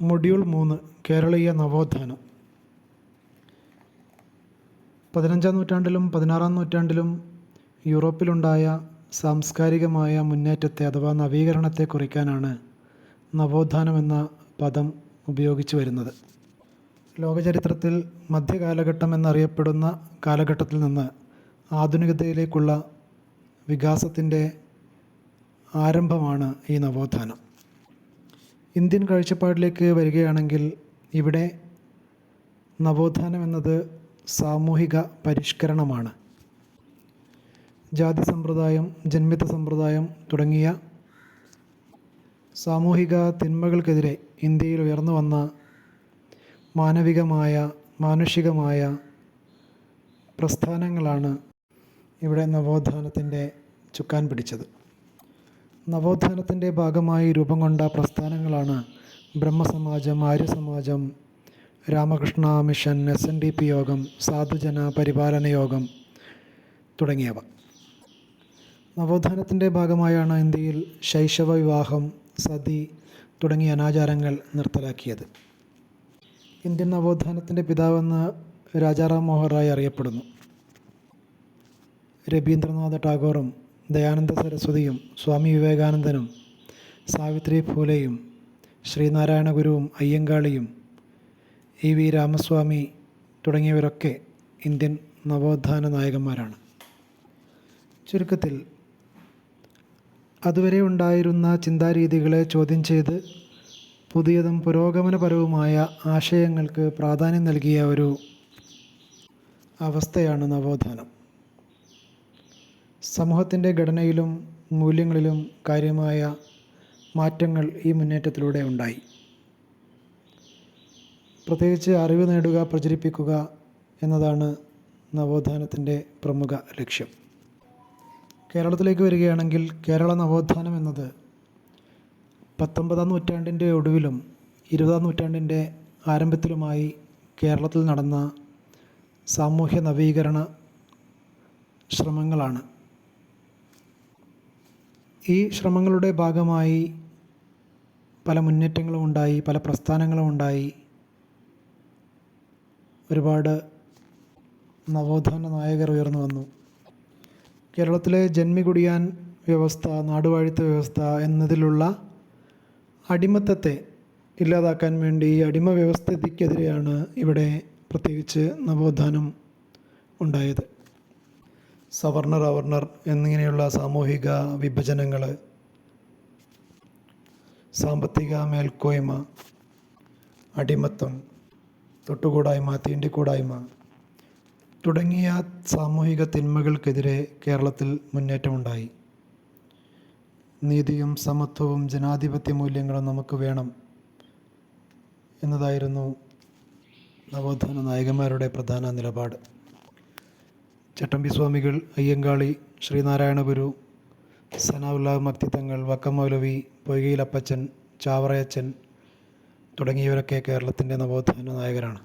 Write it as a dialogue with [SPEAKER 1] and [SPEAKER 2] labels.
[SPEAKER 1] Module മൂന്ന് കേരളീയ നവോത്ഥാനം. പതിനഞ്ചാം നൂറ്റാണ്ടിലും പതിനാറാം നൂറ്റാണ്ടിലും യൂറോപ്പിലുണ്ടായ സാംസ്കാരികമായ മുന്നേറ്റത്തെ അഥവാ നവീകരണത്തെ കുറിക്കാനാണ് നവോത്ഥാനം എന്ന പദം ഉപയോഗിച്ചു വരുന്നത്. ലോകചരിത്രത്തിൽ മധ്യകാലഘട്ടം എന്നറിയപ്പെടുന്ന കാലഘട്ടത്തിൽ നിന്ന് ആധുനികതയിലേക്കുള്ള വികാസത്തിന്റെ ആരംഭമാണ് ഈ നവോത്ഥാനം. ഇന്ത്യൻ കാഴ്ചപ്പാടിലേക്ക് വരികയാണെങ്കിൽ ഇവിടെ നവോത്ഥാനം എന്നത് സാമൂഹിക പരിഷ്കരണമാണ്. ജാതി സമ്പ്രദായം ജന്മിത്ത സമ്പ്രദായം തുടങ്ങിയ സാമൂഹിക തിന്മകൾക്കെതിരെ ഇന്ത്യയിൽ ഉയർന്നു വന്ന മാനവികമായ മാനുഷികമായ പ്രസ്ഥാനങ്ങളാണ് ഇവിടെ നവോത്ഥാനത്തിന്റെ ചുക്കാൻ പിടിച്ചത്. നവോത്ഥാനത്തിന്റെ ഭാഗമായി രൂപം കൊണ്ട പ്രസ്ഥാനങ്ങളാണ് ബ്രഹ്മസമാജം ആര്യസമാജം Ramakrishna mission S N D P യോഗം സാധുജന പരിപാലന യോഗം തുടങ്ങിയവ. നവോത്ഥാനത്തിന്റെ ഭാഗമായാണ് ഇന്ത്യയിൽ ശൈശവ വിവാഹം സതി തുടങ്ങിയ അനാചാരങ്ങൾ നിർത്തലാക്കിയത്. ഇന്ത്യൻ നവോത്ഥാനത്തിന്റെ പിതാവെന്ന് രാജാറാം മോഹൻ റായ് അറിയപ്പെടുന്നു. രവീന്ദ്രനാഥ ടാഗോറും ദയാനന്ദ സരസ്വതിയും സ്വാമി വിവേകാനന്ദനും സാവിത്രി ഫൂലെയും ശ്രീനാരായണ ഗുരുവും അയ്യങ്കാളിയും ഇ വി രാമസ്വാമി തുടങ്ങിയവരൊക്കെ ഇന്ത്യൻ നവോത്ഥാന നായകന്മാരാണ്. ചുരുക്കത്തിൽ അതുവരെ ഉണ്ടായിരുന്ന ചിന്താരീതികളെ ചോദ്യം ചെയ്ത് പുതിയതും പുരോഗമനപരവുമായ ആശയങ്ങൾക്ക് പ്രാധാന്യം നൽകിയ ഒരു അവസ്ഥയാണ് നവോത്ഥാനം. സമൂഹത്തിന്റെ ഘടനയിലും മൂല്യങ്ങളിലും കാര്യമായ മാറ്റങ്ങൾ ഈ മുന്നേറ്റത്തിലൂടെ ഉണ്ടായി. പ്രത്യേകിച്ച് അറിവ് നേടുക പ്രചരിപ്പിക്കുക എന്നതാണ് നവോത്ഥാനത്തിന്റെ പ്രമുഖ ലക്ഷ്യം. കേരളത്തിലേക്ക് വരികയാണെങ്കിൽ കേരള നവോത്ഥാനം എന്നത് പത്തൊമ്പതാം നൂറ്റാണ്ടിന്റെ ഒടുവിലും ഇരുപതാം നൂറ്റാണ്ടിന്റെ ആരംഭത്തിലുമായി കേരളത്തിൽ നടന്ന സാമൂഹ്യ നവീകരണ ശ്രമങ്ങളാണ്. ഈ ശ്രമങ്ങളുടെ ഭാഗമായി പല മുന്നേറ്റങ്ങളും ഉണ്ടായി പല പ്രസ്ഥാനങ്ങളും ഉണ്ടായി. ഒരുപാട് നവോത്ഥാന നായകർ ഉയർന്നു വന്നു. കേരളത്തിലെ ജന്മികുടിയാൻ വ്യവസ്ഥ നാടുവാഴിത്ത വ്യവസ്ഥ എന്നതിലുള്ള അടിമത്തത്തെ ഇല്ലാതാക്കാൻ വേണ്ടി അടിമ വ്യവസ്ഥയ്ക്കെതിരെയാണ് ഇവിടെ പ്രത്യേകിച്ച് നവോത്ഥാനം ഉണ്ടായത്. സവർണർ അവർണർ എന്നിങ്ങനെയുള്ള സാമൂഹിക വിഭജനങ്ങൾ സാമ്പത്തിക മേൽക്കോയ്മ അടിമത്തം തൊട്ടുകൂടായ്മ തീണ്ടിക്കൂടായ്മ തുടങ്ങിയ സാമൂഹിക തിന്മകൾക്കെതിരെ കേരളത്തിൽ മുന്നേറ്റമുണ്ടായി. നീതിയും സമത്വവും ജനാധിപത്യ മൂല്യങ്ങളും നമുക്ക് വേണം എന്നതായിരുന്നു നവോത്ഥാന നായകന്മാരുടെ പ്രധാന നിലപാട്. ചട്ടമ്പി സ്വാമികൾ അയ്യങ്കാളി ശ്രീനാരായണ ഗുരു സനാവുല്ലാഹ് മക്തിത്തങ്ങൾ വക്കം മൗലവി പൊയ്കയിലപ്പച്ചൻ ചാവറയച്ചൻ തുടങ്ങിയവരൊക്കെ കേരളത്തിന്റെ നവോത്ഥാന നായകരാണ്.